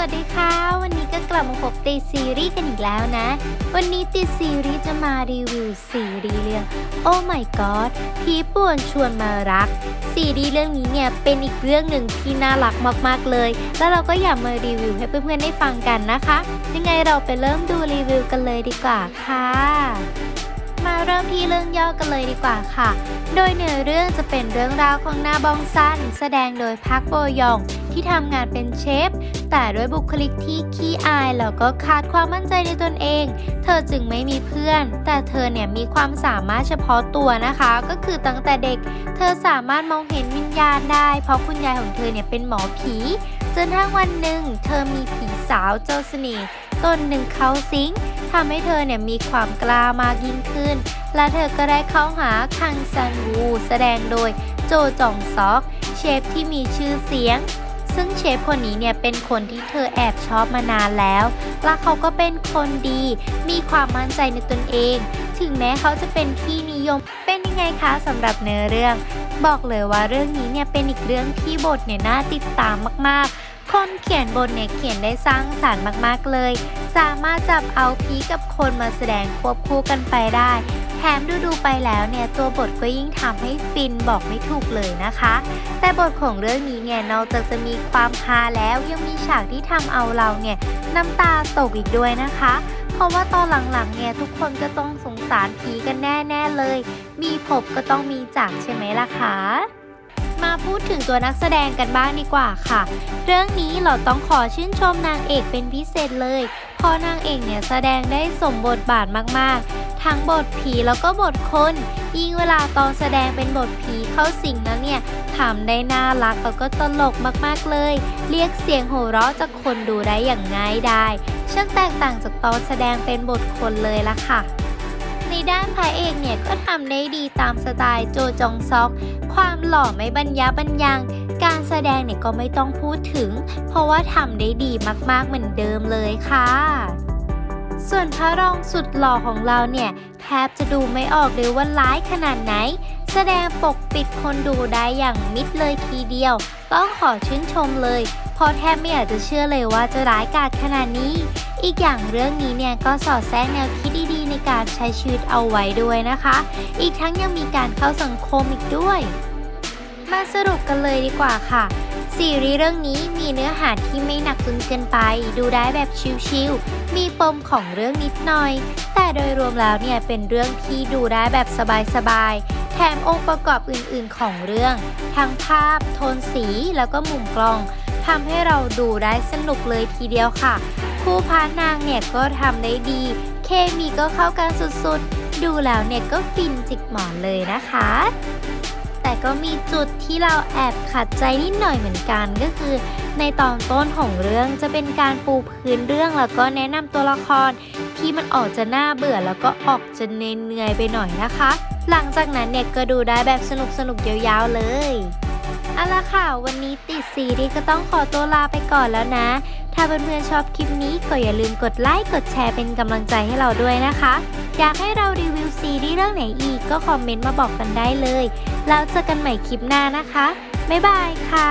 วัสดีค่ะ วันนี้ก็กลับมาพบติดซีรีส์กันอีกแล้วนะ วันนี้ติดซีรีส์จะมารีวิวซีรีส์เรื่อง Oh my god ผีป่วนชวนมารัก ซีรีส์เรื่องนี้เนี่ยเป็นอีกเรื่องหนึ่งที่น่ารักมากๆเลย แล้วเราก็อยากมารีวิวให้เพื่อนๆได้ฟังกันนะคะ ยังไงเราไปเริ่มดูรีวิวกันเลยดีกว่าค่ะมาเริ่มที่เรื่องย่อกันเลยดีกว่าค่ะ โดยเนื้อเรื่องจะเป็นเรื่องราวของนาบองซันแสดงโดยพักโบยอง ที่ทำงานเป็นเชฟ แต่ด้วยบุคลิกที่ขี้อายแล้วก็ขาดความมั่นใจในตนเอง เธอจึงไม่มีเพื่อน แต่เธอเนี่ยมีความสามารถเฉพาะตัวนะคะ ก็คือตั้งแต่เด็ก เธอสามารถมองเห็นวิญญาณได้ เพราะคุณยายของเธอเนี่ยเป็นหมอผี จนทั้งวันหนึ่ง เธอมีผีสาวเจ้าเสน่ห์ตนหนึ่งเขาสิงทำให้เธอเนี่ยมีความกล้ามากยิ่งขึ้น และเธอก็ได้เข้าหาคังซันวูแสดงโดยโจจองซอก เชฟที่มีชื่อเสียง ซึ่งเชฟคนนี้เนี่ยเป็นคนที่เธอแอบชอบมานานแล้ว และเขาก็เป็นคนดี มีความมั่นใจในตนเอง ถึงแม้เขาจะเป็นที่นิยม เป็นยังไงคะสำหรับเนื้อเรื่อง บอกเลยว่าเรื่องนี้เนี่ยเป็นอีกเรื่องที่บทเนี่ยน่าติดตามมากๆคนเขียนบทเนี่ยเขียนได้สร้างสารรค์มากๆเลย สามารถจับเอาผีกับคนมาแสดงควบคู่กันไปได้ แถมดูดูๆไปแล้วเนี่ยตัวบทก็ยิ่งทำให้ฟินบอกไม่ถูกเลยนะคะ แต่บทของเรื่องนี้เนี่ยนอกจากจะมีความฮาแล้วยังมีฉากที่ทำเอาเราเนี่ยน้ำตาตกอีกด้วยนะคะ เพราะว่าตอนหลังๆเนี่ยทุกคนก็ต้องสงสารผีกันแน่ๆเลย มีพบก็ต้องมีจากใช่ไหมล่ะคะมาพูดถึงตัวนักแสดงกันบ้างดีกว่าค่ะ เรื่องนี้เราต้องขอชื่นชมนางเอกเป็นพิเศษเลย เพราะนางเอกเนี่ยแสดงได้สมบทบาทมากๆ ทั้งบทผีแล้วก็บทคนยิ่งเวลาตอนแสดงเป็นบทผีเข้าสิงแล้วเนี่ยทำได้น่ารักแล้วก็ตลกมากๆเลย เรียกเสียงโห่เราะจากคนดูได้อย่างง่ายดายช่างแตกต่างจากตอนแสดงเป็นบทคนเลยล่ะค่ะในด้านพระเอกเนี่ยก็ทำได้ดีตามสไตล์โจจองซอก ความหล่อไม่บรรยะบรรยังการแสดงเนี่ยก็ไม่ต้องพูดถึง เพราะว่าทำได้ดีมากๆเหมือนเดิมเลยค่ะ ส่วนพระรองสุดหล่อของเราเนี่ยแทบจะดูไม่ออกเลยว่าร้ายขนาดไหน แสดงปกปิดคนดูได้อย่างมิดเลยทีเดียว ต้องขอชื่นชมเลยเพราะแทบไม่อยากจะเชื่อเลยว่าจะร้ายกาจขนาดนี้ อีกอย่างเรื่องนี้เนี่ยก็สอดแทรกแนวคิดดีๆในการใช้ชีวิตเอาไว้ด้วยนะคะ อีกทั้งยังมีการเข้าสังคมอีกด้วย มาสรุปกันเลยดีกว่าค่ะ ซีรีส์เรื่องนี้มีเนื้อหาที่ไม่หนักจนเกินไป ดูได้แบบชิลๆ มีปมของเรื่องนิดหน่อย แต่โดยรวมแล้วเนี่ยเป็นเรื่องที่ดูได้แบบสบายๆ แถมองค์ประกอบอื่นๆของเรื่อง ทั้งภาพ โทนสี แล้วก็มุมกล้องทำให้เราดูได้สนุกเลยทีเดียวค่ะ คู่พานางเนี่ยก็ทำได้ดี เคมีก็เข้ากันสุดๆ ดูแล้วเนี่ยก็ฟินจิกหมอนเลยนะคะ แต่ก็มีจุดที่เราแอบขัดใจนิดหน่อยเหมือนกันก็คือ ในตอนต้นของเรื่องจะเป็นการปูพื้นเรื่องแล้วก็แนะนำตัวละครที่มันออกจะน่าเบื่อแล้วก็ออกจะเนื่อยๆไปหน่อยนะคะ หลังจากนั้นเนี่ยก็ดูได้แบบสนุกๆยาวๆเลยเอาละค่ะ วันนี้ติดซีรีส์ก็ต้องขอตัวลาไปก่อนแล้วนะ ถ้าเพื่อนๆชอบคลิปนี้ก็อย่าลืมกดไลค์กดแชร์เป็นกำลังใจให้เราด้วยนะคะ อยากให้เรารีวิวซีรีส์เรื่องไหนอีกก็คอมเมนต์มาบอกกันได้เลย แล้วเจอกันใหม่คลิปหน้านะคะ บ๊ายบายค่ะ